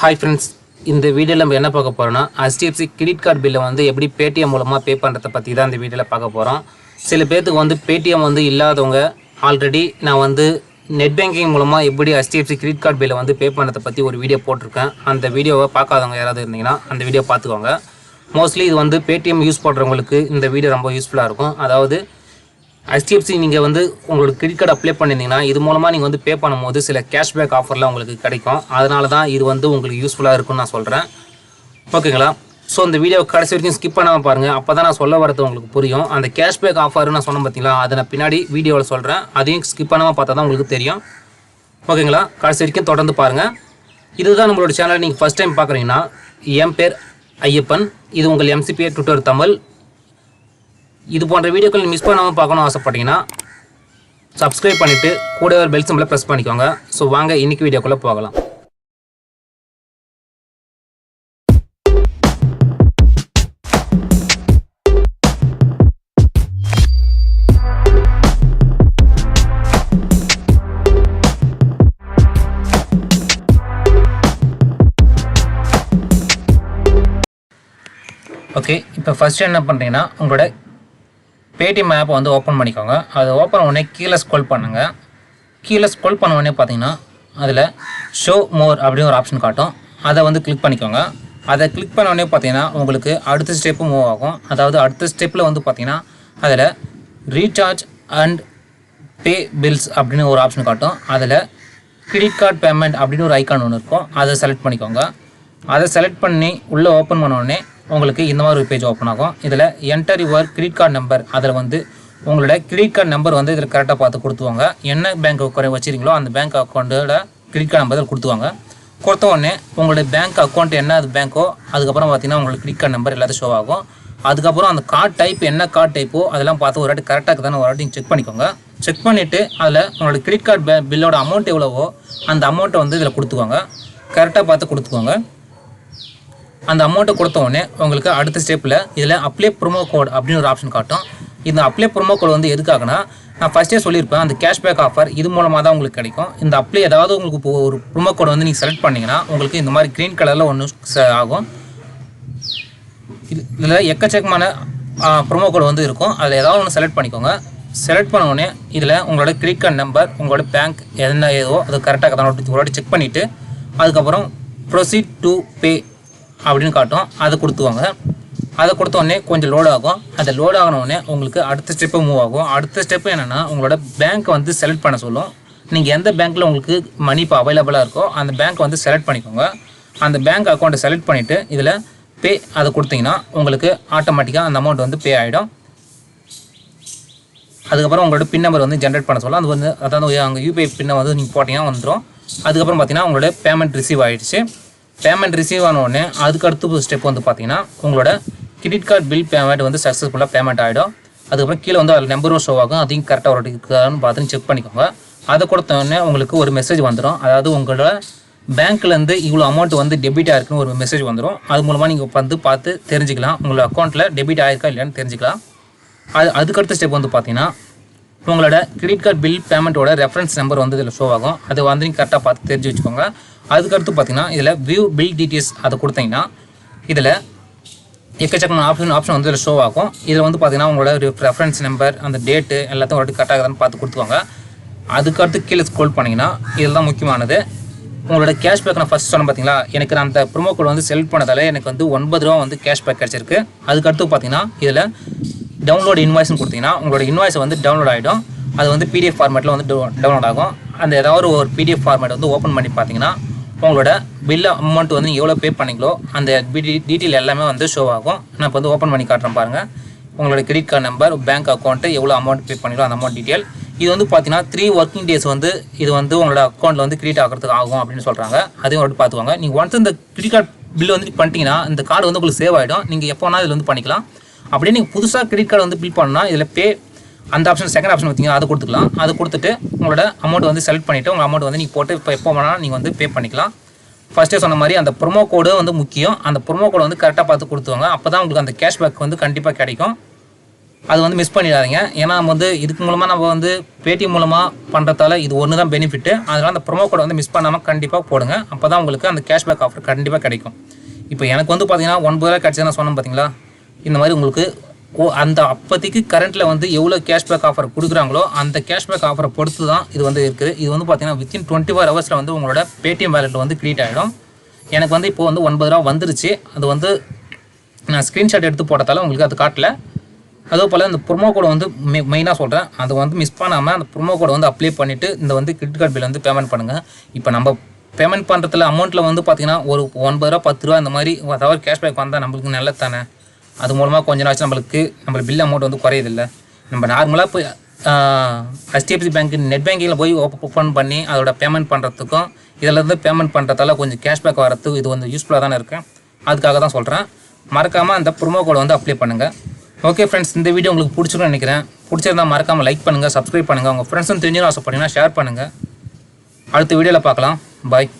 Hi friends இந்த வீடியோவில் நம்ம என்ன பார்க்க போகிறோம்னா ஹெச்டிஎஃப்சி கிரெடிட் கார்டு பில்லை வந்து எப்படி பேடிஎம் மூலமாக பே பண்ணுறதை பற்றி தான் இந்த வீடியோவில் பார்க்க போகிறோம் சில பேர்த்துக்கு வந்து பேடிஎம் வந்து இல்லாதவங்க ஆல்ரெடி நான் வந்து நெட் பேங்கிங் மூலமாக எப்படி ஹெச்டிஎஃப்சி கிரெடிட் கார்டு பில்லை வந்து பே பண்ணுறதை பற்றி ஒரு வீடியோ போட்டிருக்கேன். அந்த வீடியோவை பார்க்காதவங்க யாராவது இருந்தீங்கன்னா அந்த வீடியோ பார்த்துக்கோங்க. மோஸ்ட்லி இது வந்து பேடிஎம் யூஸ் பண்ணுறவங்களுக்கு இந்த வீடியோ ரொம்ப யூஸ்ஃபுல்லாக இருக்கும். அதாவது ஹெச்டிஎஃப்சி நீங்கள் வந்து உங்களுக்கு கிரெடிட் கார்டு அப்ளை பண்ணியிருந்தீங்கன்னா இது மூலமாக நீங்கள் வந்து பே பண்ணும்போது சில கேஷ்பேக் ஆஃபர்லாம் உங்களுக்கு கிடைக்கும். அதனால தான் இது வந்து உங்களுக்கு யூஸ்ஃபுல்லாக இருக்கும்னு நான் சொல்கிறேன் ஓகேங்களா ஸோ இந்த வீடியோ கடைசி வரைக்கும் ஸ்கிப் பண்ணாமல் பாருங்கள் அப்போ தான் நான் சொல்ல வரது உங்களுக்கு புரியும். அந்த கேஷ்பேக் ஆஃபர் நான் சொன்னேன் பார்த்தீங்களா அதை நான் பின்னாடி வீடியோவில் சொல்கிறேன் அதையும் ஸ்கிப் பண்ணாமல் பார்த்தா தான் உங்களுக்கு தெரியும். ஓகேங்களா கடைசி வரைக்கும் தொடர்ந்து பாருங்கள் இதுதான் நம்மளோட சேனலை நீங்கள் ஃபஸ்ட் டைம் பார்க்குறீங்கன்னா என் பேர் ஐயப்பன். இது உங்கள் எம்சிபிஏ ட்விட்டர் தமிழ். இது போன்ற வீடியோக்கள் மிஸ் பண்ணாமல் பார்க்கணும் ஆசைப்பட்டீங்கன்னா சப்ஸ்கிரைப் பண்ணிவிட்டு கூட ஒரு பெல் சிம்பிளை ப்ரெஸ் பண்ணிக்கோங்க. ஸோ வாங்க இன்னைக்கு வீடியோக்குள்ளே போகலாம். ஓகே இப்போ ஃபஸ்ட்டு என்ன பண்ணுறீங்கன்னா உங்களோட பேடிஎம் ஆப்பை வந்து ஓப்பன் பண்ணிக்கோங்க. அது ஓப்பன் உடனே கீழே ஸ்க்ரோல் பண்ணுங்கள் கீழே ஸ்க்ரோல் பண்ண உடனே பார்த்தீங்கன்னா அதில் ஷோ மோர் அப்படின்னு ஒரு ஆப்ஷன் காட்டும். அதை வந்து கிளிக் பண்ணிக்கோங்க. அதை கிளிக் பண்ண உடனே பார்த்தீங்கன்னா உங்களுக்கு அடுத்த ஸ்டெப்பு மூவ் ஆகும். அதாவது அடுத்த ஸ்டெப்பில் வந்து பார்த்தீங்கன்னா அதில் ரீசார்ஜ் அண்ட் பே பில்ஸ் அப்படின்னு ஒரு ஆப்ஷன் காட்டும். அதில் கிரெடிட் கார்டு பேமெண்ட் அப்படின்னு ஒரு ஐக்கான் ஒன்று இருக்கும். அதை செலக்ட் பண்ணிக்கோங்க. அதை செலக்ட் பண்ணி உள்ளே ஓப்பன் பண்ண உடனே உங்களுக்கு இந்த மாதிரி ஒரு பேஜ் ஓப்பன் ஆகும். இதில் enter your credit card number அதில் வந்து உங்களோட கிரெடிட் கார்டு நம்பர் வந்து இதில் கரெக்டாக பார்த்து கொடுத்துவாங்க என்ன பேங்க் அக்கௌண்ட் வச்சுருக்கீங்களோ அந்த பேங்க் அக்கௌண்ட்டோட கிரெடிட் கார்டு நம்பர் இதில் கொடுத்துவாங்க கொடுத்த உடனே உங்களுடைய பேங்க் அக்கௌண்ட் என்ன அது பேங்க்கோ அதுக்கப்புறம் பார்த்தீங்கன்னா உங்களுக்கு கிரெடிட் கார்டு நம்பர் எல்லாத்தையும் ஷோ ஆகும். அதுக்கப்புறம் அந்த கார்டு டைப் என்ன கார்டு டைப்போ அதெல்லாம் பார்த்து ஒரு வாட்டி கரெக்டாக இருக்குதானே ஒரு வாட்டி செக் பண்ணிக்கோங்க. செக் பண்ணிவிட்டு அதில் உங்களோட கிரெடிட் கார்டு பில்லோட அமௌண்ட் எவ்வளவோ அந்த அமௌண்ட்டை வந்து இதில் கொடுத்துக்கோங்க. கரெக்டாக பார்த்து கொடுத்துக்கோங்க. அந்த அமௌண்ட்டை கொடுத்த உடனே உங்களுக்கு அடுத்த ஸ்டெப்பில் இதில் அப்ளை ப்ரோமோ கோட் அப்படின்னு ஒரு ஆப்ஷன் காட்டும். இந்த அப்ளை ப்ரோமோ கோட் வந்து எதுக்காகனா நான் ஃபஸ்ட்டே சொல்லியிருப்பேன் அந்த கேஷ்பேக் ஆஃபர் இது மூலமாக தான் உங்களுக்கு கிடைக்கும். இந்த அப்ளை ஏதாவது உங்களுக்கு இப்போ ஒரு ப்ரோமோ கோட் வந்து நீங்கள் செலக்ட் பண்ணிங்கன்னா உங்களுக்கு இந்த மாதிரி க்ரீன் கலரில் ஒன்று ஆகும். இது இதில் எக்கச்சக்கமான ப்ரோமோ கோட் வந்து இருக்கும். அதில் ஏதாவது ஒன்று செலக்ட் பண்ணிக்கோங்க. செலக்ட் பண்ண உடனே இதில் உங்களோட கிரெடிட் கார்டு நம்பர் உங்களோட பேங்க் என்ன ஏதோ அது கரெக்டாக தான் ஒரு செக் பண்ணிவிட்டு அதுக்கப்புறம் ப்ரொசீட் டு பே அப்படின்னு காட்டும். அதை கொடுத்துவாங்க. அதை கொடுத்த உடனே கொஞ்சம் லோட் ஆகும். அதை லோட் ஆகினோடனே உங்களுக்கு அடுத்த ஸ்டெப்பு மூவ் ஆகும். அடுத்த ஸ்டெப்பு என்னென்னா உங்களோட பேங்க்கை வந்து செலக்ட் பண்ண சொல்லும். நீங்கள் எந்த பேங்க்கில் உங்களுக்கு மணி இப்போ அவைலபிளாக இருக்கோ அந்த பேங்க் வந்து செலக்ட் பண்ணிக்கோங்க. அந்த பேங்க் அக்கௌண்ட்டை செலக்ட் பண்ணிவிட்டு இதில் பே அதை கொடுத்தீங்கன்னா உங்களுக்கு ஆட்டோமேட்டிக்காக அந்த அமௌண்ட் வந்து பே ஆகிடும் அதுக்கப்புறம் உங்களோட பின் நம்பர் வந்து ஜென்ரேட் பண்ண சொல்லலாம் அது வந்து அதாவது அங்கே யூபிஐ பின்னை வந்து நீங்கள் போட்டிங்கன்னா வந்துடும் அதுக்கப்புறம் பார்த்தீங்கன்னா உங்களோட பேமெண்ட் ரிசீவ் ஆகிடுச்சு பேமெண்ட் ரிசீவ் ஆனோடனே அதுக்கு அடுத்த ஸ்டெப் வந்து பார்த்தீங்கன்னா உங்களோட கிரெடிட் கார்டு பில் பேமெண்ட் வந்து சக்ஸஸ்ஃபுல்லாக பேமெண்ட் ஆகிடும் அதுக்கப்புறம் கீழே வந்து அதில் நம்பரும் ஷோ ஆகும். அதையும் கரெக்டாக ஒரு இருக்கான்னு பார்த்து செக் பண்ணிக்கோங்க. அதை கொடுத்த உடனே உங்களுக்கு ஒரு மெசேஜ் வந்துடும் அதாவது உங்களோட பேங்க்லேருந்து இவ்வளோ அமௌண்ட் வந்து டெபிட் ஆயிருக்குன்னு ஒரு மெசேஜ் வந்துடும் அது மூலமாக நீங்கள் வந்து பார்த்து தெரிஞ்சுக்கலாம். உங்களோட அக்கௌண்ட்டில் டெபிட் ஆயிருக்கா இல்லையான்னு தெரிஞ்சுக்கலாம். அது அதுக்கடுத்த ஸ்டெப் வந்து பார்த்தீங்கன்னா உங்களோட கிரெடிட் கார்டு பில் பேமெண்ட்டோட ரெஃபரன்ஸ் நம்பர் வந்து இதில் ஷோ ஆகும். அது வந்து நீங்கள் கரெக்டாக பார்த்து தெரிஞ்சு வச்சுக்கோங்க. அதுக்கடுத்து பார்த்தீங்கன்னா இதில் வியூ பில் டீட்டெயில்ஸ் அதை கொடுத்தீங்கன்னா இதில் எக்கச்சக்கமான ஆப்ஷன் ஆப்ஷன் வந்து இதில் ஷோ ஆகும். இதில் வந்து பார்த்தீங்கன்னா உங்களோட ரெஃபரன்ஸ் நம்பர் அந்த டேட்டு எல்லாத்தையும் ஒரு கரெக்டாக தான் பார்த்து கொடுத்துவாங்க அதுக்கடுத்து கீழே ஸ்க்ரோல் பண்ணிங்கன்னா இதில் தான் முக்கியமானது. உங்களோட கேஷ்பேக் நான் ஃபஸ்ட் சொன்னேன் பார்த்தீங்களா? எனக்கு நான் அந்த ப்ரோமோ கோட் வந்து செலக்ட் பண்ணதால் எனக்கு வந்து ஒன்பது ரூபா வந்து கேஷ்பேக் கிடச்சிருக்கு. அதுக்கடுத்து பார்த்தீங்கன்னா இதில் டவுன்லோட் இன்வாய்ஸ்னு கொடுத்தீங்கன்னா உங்களோட இன்வாய்ஸ் வந்து டவுன்லோட் ஆகிடும் அது வந்து பிடிஎஃப் ஃபார்மேட்டில் வந்து டவுன்லோட் ஆகும். அந்த ஏதாவது ஒரு பிடிஎஃப் ஃபார்மேட் வந்து ஓப்பன் பண்ணி பார்த்தீங்கன்னா உங்களோட பில் அமௌண்ட் வந்து நீங்கள் எவ்வளோ பே பண்ணிங்களோ அந்த டீட்டெயில் எல்லாமே வந்து ஷோ ஆகும். நான் இப்போ வந்து ஓப்பன் பண்ணி காட்டுறேன் பாருங்கள் உங்களோட credit card number bank account எவ்வளோ அமௌண்ட் பே பண்ணீங்களோ அந்த அமௌண்ட் டீட்டெயில் இது வந்து பார்த்தீங்கன்னா த்ரீ ஒர்க்கிங் டேஸ் வந்து இது வந்து உங்களோட அக்கௌண்ட்டில் வந்து கிரெடிட் ஆகிறதுக்கு ஆகும் அப்படின்னு சொல்கிறாங்க அதையும் ஒரு பார்த்துவாங்க நீங்கள் ஒன்ஸ் இந்த கிரெடிட் கார்டு பில் வந்து பண்ணிட்டீங்கன்னா இந்த கார்டு வந்து உங்களுக்கு சேவ் ஆகிடும் நீங்கள் எப்போ வேணால் இதில் வந்து பண்ணிக்கலாம். அப்படியே நீங்கள் புதுசாக கிரெடிட் கார்டு வந்து பில் பண்ணால் இதில் பே அந்த ஆப்ஷன் செகண்ட் ஆப்ஷன் பார்த்தீங்கன்னா அதை கொடுத்துக்கலாம். அதை கொடுத்துட்டு உங்களோட அமௌண்ட் வந்து செலக்ட் பண்ணிவிட்டு உங்கள் அமௌண்ட் வந்து நீங்கள் போட்டு இப்போ எப்போ வேணாலும் நீங்கள் வந்து பே பண்ணிக்கலாம். ஃபஸ்ட்டே சொன்ன மாதிரி அந்த ப்ரோமோ கோடு வந்து முக்கியம். அந்த ப்ரோமோ கோடு வந்து கரெக்டாக பார்த்து கொடுத்துவாங்க அப்போ தான் உங்களுக்கு அந்த கேஷ்பேக் வந்து கண்டிப்பாக கிடைக்கும். அது வந்து மிஸ் பண்ணிடாதீங்க. ஏன்னா நம்ம வந்து இதுக்கு மூலமாக நம்ம வந்து பேடிஎம் மூலமாக பண்ணுறதால இது ஒன்று தான் பெனிஃபிட்டு அதனால் அந்த ப்ரோமோ கோடை வந்து மிஸ் பண்ணாமல் கண்டிப்பாக போடுங்க. அப்போ தான் உங்களுக்கு அந்த கேஷ்பேக் ஆஃபர் கண்டிப்பாக கிடைக்கும். இப்போ எனக்கு வந்து பார்த்தீங்கன்னா ஒன்பது ரூபா கிடச்சது நான் சொன்னேன் பார்த்தீங்களா? இந்த மாதிரி உங்களுக்கு அந்த அப்போதைக்கு கரண்ட்டில் வந்து எவ்வளோ கேஷ்பேக் ஆஃபர் கொடுக்குறாங்களோ அந்த கேஷ்பேக் ஆஃபரை பொறுத்து தான் இது வந்து இருக்குது. இது வந்து பார்த்தீங்கன்னா வித்தின் டுவெண்ட்டி ஃபோர் ஹவர்ஸில் வந்து உங்களோட பேடிஎம் வேலெட்டில் வந்து க்ரியேட் ஆகிடும் எனக்கு வந்து இப்போ வந்து ஒன்பது ரூபா வந்துருச்சு. அது வந்து நான் ஸ்க்ரீன்ஷாட் எடுத்து போட்டதால உங்களுக்கு அது காட்டல. அதே போல் இந்த ப்ரோமோ கோடை வந்து மெ மெயினாக சொல்கிறேன் அதை வந்து மிஸ் பண்ணாமல் அந்த ப்ரோமோ கோடை வந்து அப்ளை பண்ணிவிட்டு இந்த வந்து கிரெடிட் கார்டு பில் வந்து பேமெண்ட் பண்ணுங்கள் இப்போ நம்ம பேமெண்ட் பண்ணுறதுல அமௌண்ட்டில் வந்து பார்த்திங்கன்னா ஒரு ஒன்பது ரூபா பத்து ரூபா இந்த மாதிரி அதாவது கேஷ்பேக் வந்தால் நம்மளுக்கு நல்லது தானே அது மூலமாக கொஞ்ச நாச்சு நம்மளுக்கு நம்ம பில் அமௌண்ட் வந்து குறையுதில்ல. நம்ம நார்மலாக போய் ஹெச்டிஎஃப்சி பேங்க் நெட் பேங்கிங்கில் போய் ஓப்பன் பண்ணி அதோட பேமெண்ட் பண்ணுறதுக்கும் இதில் இருந்து பேமெண்ட் பண்ணுறதால கொஞ்சம் கேஷ்பேக் வரத்துக்கு இது வந்து யூஸ்ஃபுல்லாக தானே இருக்குது அதுக்காக தான் சொல்கிறேன் மறக்காமல் அந்த ப்ரோமோ கோடை வந்து அப்ளை பண்ணுங்கள் ஓகே ஃப்ரெண்ட்ஸ் இந்த வீடியோ உங்களுக்கு பிடிச்சிருக்கும்னு நினைக்கிறேன். பிடிச்சிருந்தா மறக்காமல் லைக் பண்ணுங்கள் சப்ஸ்கிரைப் பண்ணுங்கள் உங்கள் ஃப்ரெண்ட்ஸும் தெரிஞ்சுன்னு ஆசைப்பட்டீங்கன்னா ஷேர் பண்ணுங்கள் அடுத்த வீடியோவில் பார்க்கலாம். பாய்